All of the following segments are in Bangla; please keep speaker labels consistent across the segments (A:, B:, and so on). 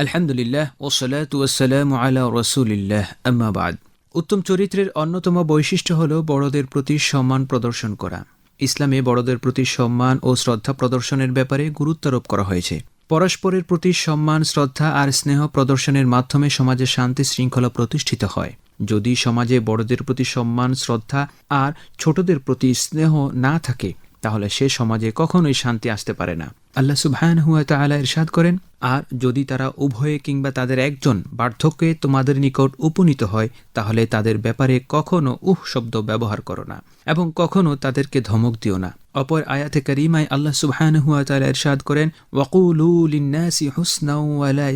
A: আলহামদুলিল্লাহ ওসলাত ওয়াসালাম আলা রসুলিল্লাহ। আম্মাবাদ উত্তম চরিত্রের অন্যতম বৈশিষ্ট্য হল বড়দের প্রতি সম্মান প্রদর্শন করা। ইসলামে বড়দের প্রতি সম্মান ও শ্রদ্ধা প্রদর্শনের ব্যাপারে গুরুত্বারোপ করা হয়েছে। পরস্পরের প্রতি সম্মান, শ্রদ্ধা আর স্নেহ প্রদর্শনের মাধ্যমে সমাজে শান্তি শৃঙ্খলা প্রতিষ্ঠিত হয়। যদি সমাজে বড়দের প্রতি সম্মান, শ্রদ্ধা আর ছোটদের প্রতি স্নেহ না থাকে তাহলে সে সমাজে কখনোই শান্তি আসতে পারে না। আল্লাহ সুবহান হুয়া তাআলা ইরশাদ করেন, আর যদি তারা উভয়ে কিংবা তাদের একজন বার্ধক্যে তোমাদের নিকট উপনীত হয়, তাহলে তাদের ব্যাপারে কখনো উহ শব্দ ব্যবহার করো না এবং কখনো তাদেরকে ধমক দিও না। অপর আয়াতে করিমায় আল্লাহ সুবহান হুয়া তাআলা ইরশাদ করেন, ওয়াকুলু লিন্নাসি হুসনাও ওয়ালা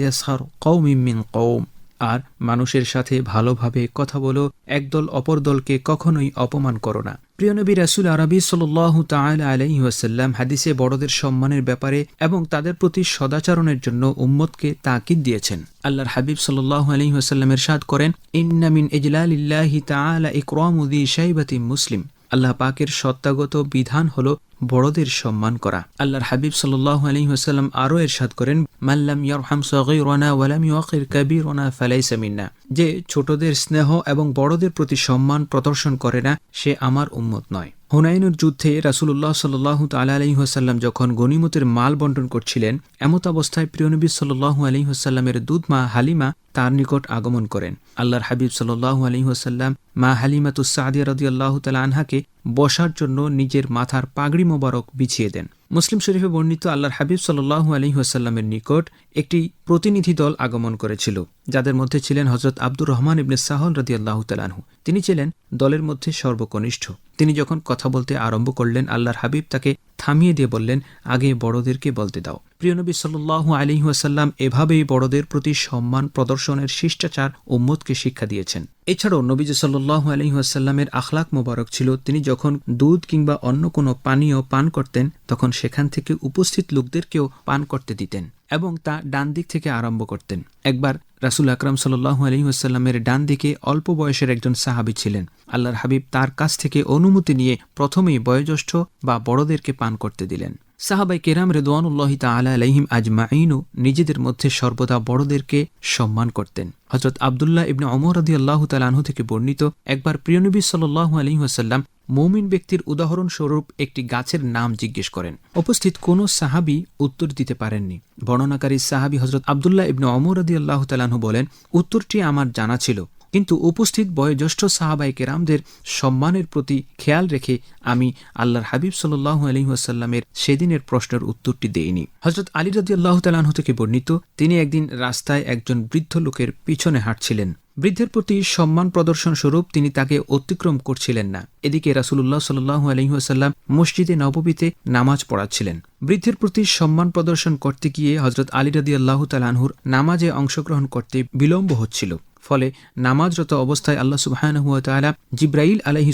A: আর মানুষের সাথে ভালোভাবে কথা বলো, একদল অপর দলকে কখনোই অপমান করো না। প্রিয়নবী রাসুল আরবি সাল্লাহ তালা আলহি ওয়াসাল্লাম হাদিসে বড়দের সম্মানের ব্যাপারে এবং তাদের প্রতি সদাচরণের জন্য উম্মতকে তাকিদ দিয়েছেন। আল্লাহর হাবিব সাল্লাহ আলহি ওয়াসাল্লামের সাদ করেন ইন্নামিন ইজলালিল্লাহি তাআলা ইকরামুদি শাইবাতি মুসলিম। আল্লাহ পাকের সত্তাগত বিধান হল বড়দের সম্মান করা। আল্লাহর হাবিব সাল্লাহ আলী ওসাল্লাম আরও এরশাদ করেন মাল্লাম ইয়ারহাম সগৈরনা ওয়ালাম ইয়কির কবিরনা ফালাইসা মিন্না। যে ছোটদের স্নেহ এবং বড়দের প্রতি সম্মান প্রদর্শন করে না, সে আমার উম্মত নয়। হুনাইনুর যুদ্ধে রাসুল্লাহ সাল্লাহ তালা আলহিহাসাল্লাম যখন গনিমতের মাল বন্টন করছিলেন, এমত অবস্থায় প্রিয়নবী সাল্লাহ আলহিহাসাল্লামের দুধমা হালিমা তার নিকট আগমন করেন। আল্লাহর হাবিব সাল্লাহ আলহিহাসাল্লাম মা হালিমাতুসাদিয়া রদি আল্লাহ তালা আনহাকে বসার জন্য নিজের মাথার পাগড়ি মোবারক বিছিয়ে দেন। মুসলিম শরীফে বর্ণিত আল্লাহর হাবিব সাল্লাহু আলহিহাসাল্লামের নিকট একটি প্রতিনিধি দল আগমন করেছিল, যাদের মধ্যে ছিলেন হজরত আব্দুর রহমান ইবনে সাহল রদি আল্লাহ তালাহু তিনি ছিলেন দলের মধ্যে সর্বকনিষ্ঠ। তিনি যখন কথা বলতে আরম্ভ করলেন, আল্লাহর হাবিব তাকে থামিয়ে দিয়ে বললেন, আগে বড়দেরকে বলতে দাও। প্রিয়নবী সাল্লু আলিহাসাল্লাম এভাবেই বড়দের প্রতি সম্মান প্রদর্শনের শিষ্টাচার উম্মতকে শিক্ষা দিয়েছেন। এছাড়াও নবীজ সাল্লু আলহিহাসাল্লামের আখলাক মোবারক ছিল, তিনি যখন দুধ কিংবা অন্য কোনো পানীয় পান করতেন, তখন সেখান থেকে উপস্থিত লোকদেরকেও পান করতে দিতেন এবং তা ডান দিক থেকে আরম্ভ করতেন। একবার রাসুল আকরাম সাল্লাহ আলহিহাস্লামের ডান দিকে অল্প বয়সের একজন সাহাবি ছিলেন। আল্লাহর হাবিব তার কাছ থেকে অনুমতি নিয়ে প্রথমেই বয়োজ্যেষ্ঠ বা বড়দেরকে পান করতে দিলেন। সাহাবাই কেরাম রেদওয়ানুল্লাহ তালা আলহিম আজমাইনও নিজেদের মধ্যে সর্বদা বড়দেরকে সম্মান করতেন। হজরত আবদুল্লাহ ইবনে অমর আদি আল্লাহ তালাহু থেকে বর্ণিত একবার প্রিয়নবী সাল্লাহ আলহিহাসাল্লাম মৌমিন ব্যক্তির উদাহরণস্বরূপ একটি গাছের নাম জিজ্ঞেস করেন। উপস্থিত কোন সাহাবি উত্তর দিতে পারেননি। বর্ণনাকারী সাহাবি হজরত আবদুল্লাহ ইবনে অমর আদি আল্লাহ তালাহু বলেন, উত্তরটি আমার জানা ছিল। কিন্তু উপস্থিত বয়োজ্যেষ্ঠ সাহাবাই কেরামদের সম্মানের প্রতি খেয়াল রেখে আমি আল্লাহর হাবিব সাল্লাহ আলহিহাসাল্লামের সেদিনের প্রশ্নের উত্তরটি দেইনি। হজরত আলী রাজি আল্লাহ তালাহ থেকে বর্ণিত, তিনি একদিন রাস্তায় একজন বৃদ্ধ লোকের পিছনে হাঁটছিলেন। বৃদ্ধের প্রতি সম্মান প্রদর্শন স্বরূপ তিনি তাকে অতিক্রম করছিলেন না। এদিকে রাসুল্লাহ সাল্লু আলহিহাসাল্লাম মসজিদে নববীতে নামাজ পড়াচ্ছিলেন। বৃদ্ধের প্রতি সম্মান প্রদর্শন করতে গিয়ে হজরত আলী রাদি আল্লাহ তালানহুর নামাজে অংশগ্রহণ করতে বিলম্ব হচ্ছিল। ফলে নামাজরত অবস্থায় আল্লাহ সুবাহানহুয়া তালা জিব্রাইল আলহি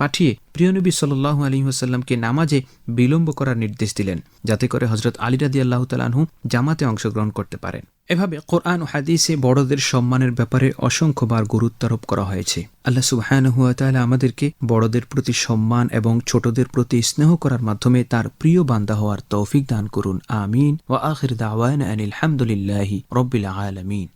A: পাঠিয়ে প্রিয়নবী সাল্লাহ আলহিহাসাল্লামকে নামাজে বিলম্ব করার নির্দেশ দিলেন, যাতে করে হজরত আলী রাদি আল্লাহ তালাহু জামাতে অংশগ্রহণ করতে পারেন। এভাবে কোরআন হাদিসে বড়দের সম্মানের ব্যাপারে অসংখ্যবার গুরুত্বারোপ করা হয়েছে। আল্লাহ সুবাহানহুয়া তালা আমাদেরকে বড়দের প্রতি সম্মান এবং ছোটদের প্রতি স্নেহ করার মাধ্যমে তার প্রিয় বান্দা হওয়ার তৌফিক দান করুন। আমিন। ও আখির দাওয়ান আনিল হামদুলিল্লাহি রব্বিল আলমিন।